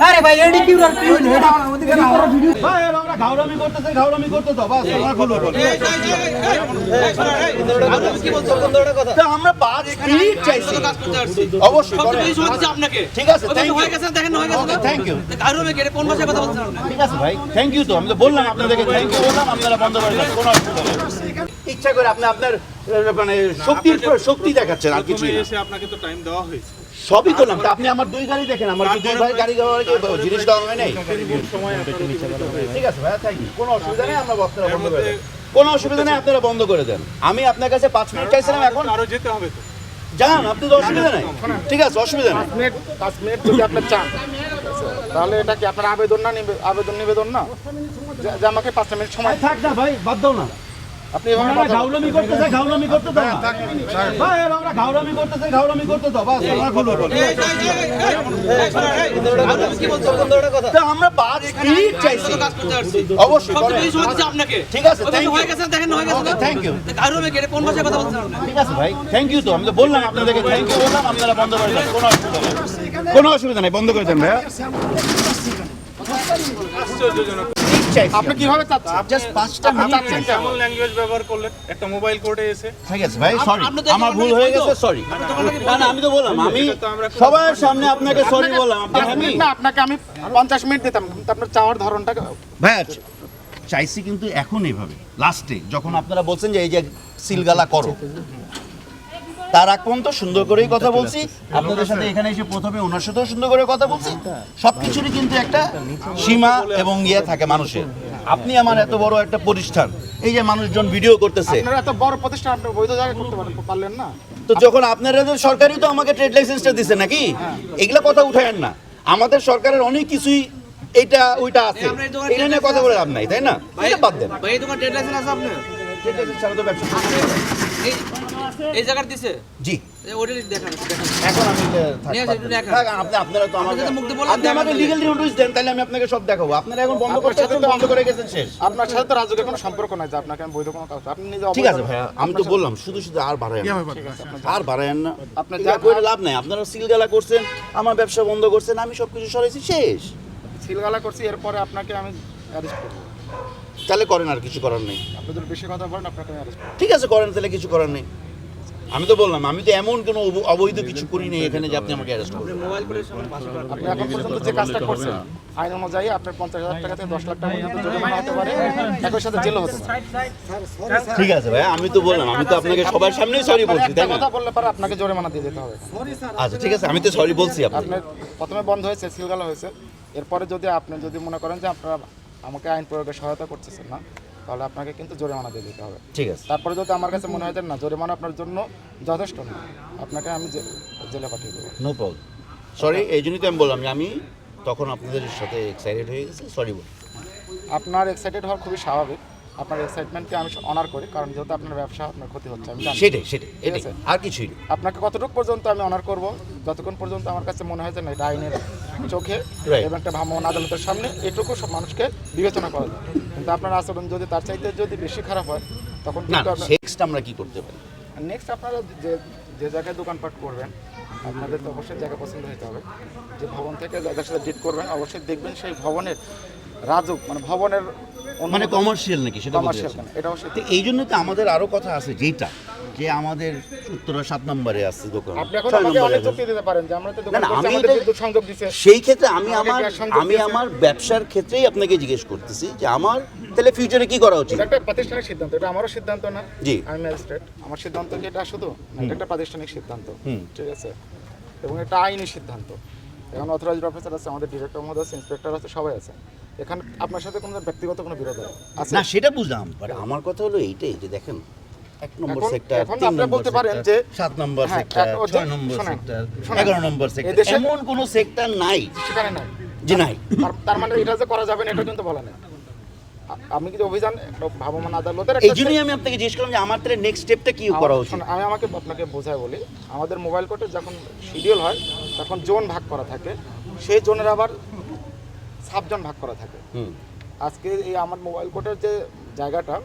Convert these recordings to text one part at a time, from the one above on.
আরে ভাই এডি কি আর কি হইল এটা আমাদের ভিডিও ভাই আমরা করতেছে ঘাউরামি করতে তো বাস আমার ভুল আমরা পাঁচ মিনিট চাইছি অবশ্যই। ঠিক আছে থ্যাংক ইউ থ্যাংক ইউ ঠিক আছে ভাই থ্যাংক ইউ তো আমি তো বললাম আপনাদেরকে থ্যাংক ইউ বললাম আপনারা বন্ধ করে কোনো অসুবিধা নেই ইচ্ছা করে আপনি আপনার মানে শক্তির শক্তি দেখাচ্ছেন আর কিছু এসে আপনাকে তো টাইম দেওয়া হয়েছে। সবই করলাম। তা আপনি আমার দুই গাড়ি দেখেন আমার দুই ভাই গাড়ি দেওয়ার কি জিনিস দেওয়া হয় নাই। ঠিক আছে ভাইয়া থ্যাংক ইউ কোনো অসুবিধা নেই আমরা আপনারা বন্ধ করে দেন কোনো অসুবিধা নেই আপনারা বন্ধ করে দেন। আমি আপনার কাছে পাঁচ মিনিট চাইছিলাম এখন। আরও যেতে হবে তো। যান আপনি তো অসুবিধা নেই। ঠিক আছে অসুবিধা নেই। মিনিট পাঁচ মিনিট যদি আপনার চান। তাহলে এটা কি আপনার আবেদন না নিবে- আবেদন নিবেদন না? যে- যে আমাকে পাঁচটা মিনিট সময় থাক না ভাই বাদ দাও না। আপনি এভাবে কথা বলবেন। ঘাউলামি করতেছে ঘাউলামি করতে দাও ভাই আমরা ঘাউলামি করতেছে ঘাউলামি করতে দাও বাস আমার আমরা পাঁচ মিনিট চাইছি অবশ্যই করেন। ঠিক আছে থ্যাংক ইউ থ্যাংক ইউ ঠিক আছে ভাই থ্যাংক ইউ তো আমি তো বললাম আপনাদেরকে থ্যাংক ইউ বললাম আপনারা বন্ধ করে দেন কোনো অসুবিধা নেই কোনো অসুবিধা নেই বন্ধ করে দেন ভাইয়া চাইছি আপনি কীভাবে চাচ্ছেন? জাস্ট পাঁচটা মিনিট চাচ্ছেন কেমন? ল্যাঙ্গুয়েজ ব্যবহার করলেন? একটা মোবাইল কোর্টে এসে। ঠিক আছে ভাই সরি আমার ভুল হয়ে গেছে সরি না না আমি তো বললাম আমি সবার সামনে আপনাকে সরি বললাম আপনি না আপনাকে আমি পঞ্চাশ মিনিট দিতাম কিন্তু আপনার চাওয়ার ধরনটা ভাই চাইছি কিন্তু এখন এইভাবে লাস্টে যখন আপনারা বলছেন যে এই যে সিলগালা করো। তার আগ পর্যন্ত সুন্দর করেই কথা বলছি। আপনাদের সাথে এখানে এসে প্রথমে ওনার সাথেও সুন্দর করে কথা বলছি। সবকিছুরই কিন্তু একটা সীমা এবং ইয়ে থাকে মানুষের। আপনি আমার এত বড় একটা প্রতিষ্ঠান এই যে মানুষজন ভিডিও করতেছে। আপনার এত বড় প্রতিষ্ঠান আপনি বৈধ জায়গায় করতে পারেন পারলেন না। তো যখন আপনারা তো সরকারি তো আমাকে ট্রেড লাইসেন্সটা দিছে নাকি? এগুলা কথা উঠায়েন না। আমাদের সরকারের অনেক কিছুই এটা ওইটা আছে। এটা নিয়ে কথা বলে লাভ নাই তাই না? এটা বাদ দেন। ভাই দোকান ট্রেড লাইসেন্স আছে আপনার? ট্রেড লাইসেন্স ছাড়া তো ব্যবসা এই দিছে? জি। ওটা দেখান দেখান। এখন আমি এটা থাক, নিয়ে বাদ আসেন, দেন। একটু থাক, আপনি আপনারা তো আমাকে যদি মুখ দিয়ে বললেন, আপনি আমাকে লিগ্যাল নোটিশ দেন তাহলে আমি আপনাকে সব দেখাবো। আপনারা এখন বন্ধ করতে সাথে বন্ধ করে গেছেন শেষ। আপনার সাথে তো রাজুকের কোনো সম্পর্ক নাই যে আপনাকে আমি বৈধ কোনো কাজ আপনি নিজে ঠিক আছে অবৈধ- আমি তো বললাম শুধু শুধু আর বাড়ায় আর বাড়ায়েন না। আপনার আপনার যা যা করে লাভ নাই। আপনারা সিলগালা করছেন আমার ব্যবসা বন্ধ করছেন আমি সব কিছু সরাইছি শেষ। সিলগালা করছি এরপরে আপনাকে আমি অ্যারেস্ট করব। তাহলে করেন আর কিছু করার নেই। আপনি যদি বেশি কথা বলেন আপনাকে আমি অ্যারেস্ট করব। ঠিক আছে করেন তাহলে কিছু করার নেই। আমি তো বললাম আমি তো এমন কোনো অবৈধ কিছু করি নাই এখানে যে আপনি আমাকে অ্যারেস্ট করবেন। মোবাইল করে করেন। আপনি এখন পর্যন্ত যে কাজটা করছেন আইন অনুযায়ী আপনার পঞ্চাশ হাজার টাকা থেকে দশ লাখ টাকা পর্যন্ত জরিমানা হতে পারে একই সাথে জেলও হতে পারে। ঠিক আছে ভাই আমি তো বললাম আমি তো আপনাকে সবার সামনেই সরি বলছি একটা তাই না? কথা বললে পরে আপনাকে জরিমানা দিয়ে দিতে হবে। আচ্ছা ঠিক আছে আমি তো সরি বলছি আপনার প্রথমে বন্ধ হয়েছে সিলগালা হয়েছে। এরপরে যদি আপনি যদি মনে করেন যে আপনারা আমাকে আইন প্রয়োগে সহায়তা করতেছেন না তাহলে আপনাকে কিন্তু জরিমানা দিয়ে দিতে হবে। ঠিক আছে। তারপরে যদি আমার কাছে মনে হয় যে না জরিমানা আপনার জন্য যথেষ্ট না আপনাকে আমি জেলে পাঠিয়ে দেবো। নো প্রবলেম সরি এই জন্যই তো আমি বললাম আমি তখন আপনাদের সাথে এক্সাইটেড হয়ে গেছি। সরি বল আপনার এক্সাইটেড হওয়া খুবই স্বাভাবিক। আপনার এক্সাইটমেন্টকে আমি অনার করি কারণ যেহেতু আপনার ব্যবসা আপনার ক্ষতি হচ্ছে আমি জানি। সেটাই সেটাই এটাই। আর কিছুই না। আপনাকে কতটুকু পর্যন্ত আমি অনার করব যতক্ষণ পর্যন্ত আমার কাছে মনে হয় যে না এটা আইনের চোখে এবং একটা ভ্রাম্যমাণ আদালতের সামনে এটুকু সব মানুষকে বিবেচনা করা যায়। কিন্তু আপনার আচরণ যদি তার চাইতে যদি বেশি খারাপ হয় তখন কিন্তু নেক্সট আমরা কি করতে পারি? নেক্সট আপনারা যে যে জায়গায় দোকানপাট করবেন আপনাদের তো অবশ্যই জায়গা পছন্দ হতে হবে। যে ভবন থেকে জায়গার সাথে ডিট করবেন অবশ্যই দেখবেন সেই ভবনের রাজুক মানে ভবনের মানে কমার্শিয়াল নাকি সেটা বলতে কমার্শিয়াল এটা তো এই জন্য তো আমাদের আরও কথা আছে যেটা যে আমাদের উত্তরা সাত নম্বরে আছে দোকান। আপনি এখন আমাকে অনেক। যুক্তি দিতে পারেন যে আমরা তো দোকান করছি আমাদের বিদ্যুৎ সংযোগ দিছে সেই ক্ষেত্রে আমি আমার আমি আমার ব্যবসার ক্ষেত্রেই আপনাকে জিজ্ঞেস করতেছি যে আমার তাহলে ফিউচারে কি করা উচিত? একটা প্রাতিষ্ঠানিক সিদ্ধান্ত এটা আমারও সিদ্ধান্ত না। জি। আমি ম্যাজিস্ট্রেট আমার সিদ্ধান্ত কি এটা শুধু? একটা প্রাতিষ্ঠানিক সিদ্ধান্ত ঠিক আছে? এবং এটা আইনি সিদ্ধান্ত। এখন অথরাইজড অফিসার আছে আমাদের ডিরেক্টর মহোদয় আছে ইন্সপেক্টর আছে সবাই আছে। এখানে আপনার সাথে কোনো ব্যক্তিগত কোনো বিরোধ আছে? না সেটা বুঝলাম বাট আমার কথা হলো এইটাই যে দেখেন এক নম্বর সেক্টর এখন তিন আপনি নম্বর বলতে পারেন যে সাত নম্বর হ্যাঁ, সেক্টর এক- ওই যে- ছয় নম্বর সেক্টর। এগারো নম্বর সেক্টর এমন কোনো সেক্টর নাই। সেখানে নাই। যে নাই। তার- তার মানে এটা যে করা যাবে না এটা কিন্তু বলা নেই। আমি কিন্তু অভিযান ভ্রাম্যমাণ আদালতের এই জন্যই আমি আপনাকে জিজ্ঞেস করলাম যে আমার তাহলে নেক্সট স্টেপটা কি করা উচিত? আমি আমাকে আপনাকে বোঝায় বলি আমাদের মোবাইল কোর্টে যখন শিডিউল হয় তখন জোন ভাগ করা থাকে। সেই জোনের আবার সাবজন ভাগ করা থাকে। হুম। আজকে এই আমার মোবাইল কোর্টের যে জায়গাটা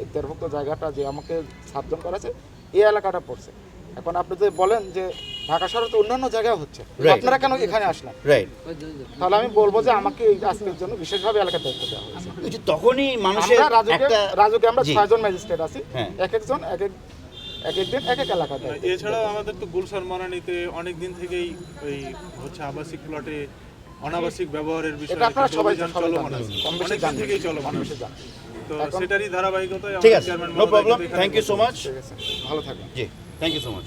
এই তেরভুক্ত জায়গাটা যে আমাকে সাবজন করা আছে এই এলাকাটা পড়ছে। এখন আপনি যদি বলেন যে ঢাকা শহরে তো অন্যান্য জায়গায় হচ্ছে আপনারা কেন এখানে আসলেন? তাহলে আমি বলব যে আমাকে এই আজকের জন্য বিশেষভাবে এলাকা দায়িত্ব দেওয়া হয়েছে। তখনই মানুষের রাজুকে রাজুকে আমরা ছয়জন ম্যাজিস্ট্রেট আছি। হ্যাঁ। এক একজন এক এক এক একদিন এক এক এলাকায় দায়িত্ব। এছাড়াও আমাদের তো গুলশান মারানিতে অনেক দিন থেকেই ওই হচ্ছে আবাসিক প্লটে অনাবাসিক ব্যবহারের বিষয়ে এটা আপনারা সবাই অভিযান চলমান আছে। অনেক দিন জানেন। থেকেই চলমান আছে। তো সেটারই ধারাবাহিকতায় ঠিক আছে chairman no problem thank you so much ঠিক আছে ভালো থাকবেন। জি থ্যাংক ইউ সো মাচ